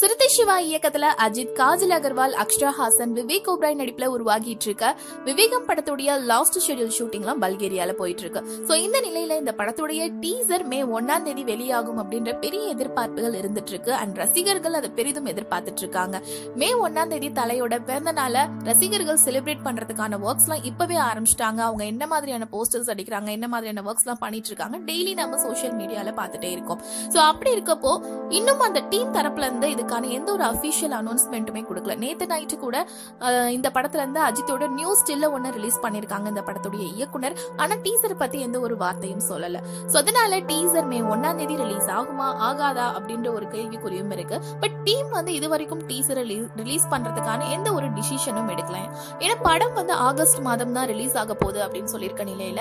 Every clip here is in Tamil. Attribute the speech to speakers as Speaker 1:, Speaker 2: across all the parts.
Speaker 1: சிறுத்தை சிவா இயக்கத்துல அஜித் காஜல் அகர்வால் அக்ஷரா ஹாசன் விவேக் ஓப்ராய் நடிப்புல உருவாகிட்டு இருக்க விவேகம் படத்துடைய லாஸ்ட் ஷெட்யூல் ஷூட்டிங்லாம் பல்கேரியால போயிட்டு இருக்கு சோ இந்த நிலையில இந்த படத்துடைய டீசர் மே ஒன்னாம் தேதி வெளியாகும் அப்படின்ற பெரிய எதிர்பார்ப்புகள் இருந்துட்டு இருக்கு அண்ட் ரசிகர்கள் அதை பெரிதும் எதிர்பார்த்துட்டு இருக்காங்க மே ஒன்னாம் தேதி தலையோட பிறந்த நாள ரசிகர்கள் செலிப்ரேட் பண்றதுக்கான ஒர்க்ஸ் எல்லாம் இப்பவே ஆரம்பிச்சிட்டாங்க. அவங்க என்ன மாதிரியான போஸ்டர்ஸ் அடிக்கிறாங்க என்ன மாதிரியான ஒர்க்ஸ் எல்லாம் பண்ணிட்டு இருக்காங்க டெய்லி நம்ம சோஷியல் மீடியால பார்த்துட்டே இருக்கோம். சோ அப்படி இருக்கப்போ இன்னும் அந்த டீம் தரப்புல இருந்து இதுக்கான எந்த ஒரு அஃபீஷியல் அனௌன்ஸ்மெண்ட்டுமே கொடுக்கல. நேற்று நைட்டு கூட இந்த படத்துல இருந்து அஜித்தோட நியூ ஸ்டில்ல ஒன்னு ரிலீஸ் பண்ணிருக்காங்க இந்த படத்துடைய இயக்குனர். ஆனா டீசர் பத்தி எந்த ஒரு வார்த்தையும் சொல்லல. சோ அதனால டீசர் மே ஒன்னாம் தேதி ரிலீஸ் ஆகுமா ஆகாதா அப்படின்ற ஒரு கேள்விக்குறியும் இருக்கு. பட் டீம் வந்து இது வரைக்கும் டீசர் ரிலீஸ் பண்றதுக்கான எந்த ஒரு டிசிஷனும் எடுக்கல. ஏன்னா படம் வந்து ஆகஸ்ட் மாதம் தான் ரிலீஸ் ஆக போகுது அப்படின்னு சொல்லியிருக்க நிலையில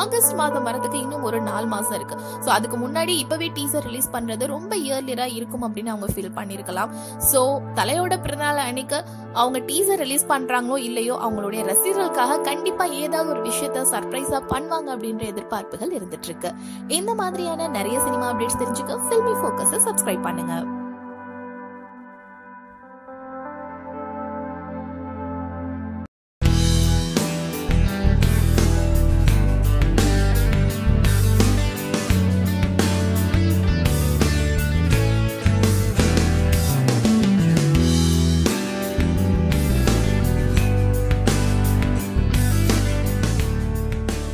Speaker 1: ஆகஸ்ட் மாதம் வரதுக்கு இன்னும் ஒரு நாலு மாசம் இருக்கு. ஸோ அதுக்கு முன்னாடி இப்பவே டீசர் ரிலீஸ் பண்றது ரொம்ப இயர்லியரா இருக்கும் அப்படின்னு அவங்க ஃபீல் பண்ணிருக்கலாம். ஸோ தலையோட பிறந்தநாள் அன்னைக்கு அவங்க டீசர் ரிலீஸ் பண்றாங்களோ இல்லையோ அவங்களுடைய ரசிகர்களுக்காக கண்டிப்பா ஏதாவது ஒரு விஷயத்த சர்ப்ரைஸா பண்ணுவாங்க அப்படின்ற எதிர்பார்ப்புகள் இருந்துட்டு இருக்கு. இந்த மாதிரியான நிறைய சினிமா அப்டேட்ஸ் தெரிஞ்சுக்க ஃபில்மி ஃபோக்கஸை சப்ஸ்கிரைப் பண்ணுங்க.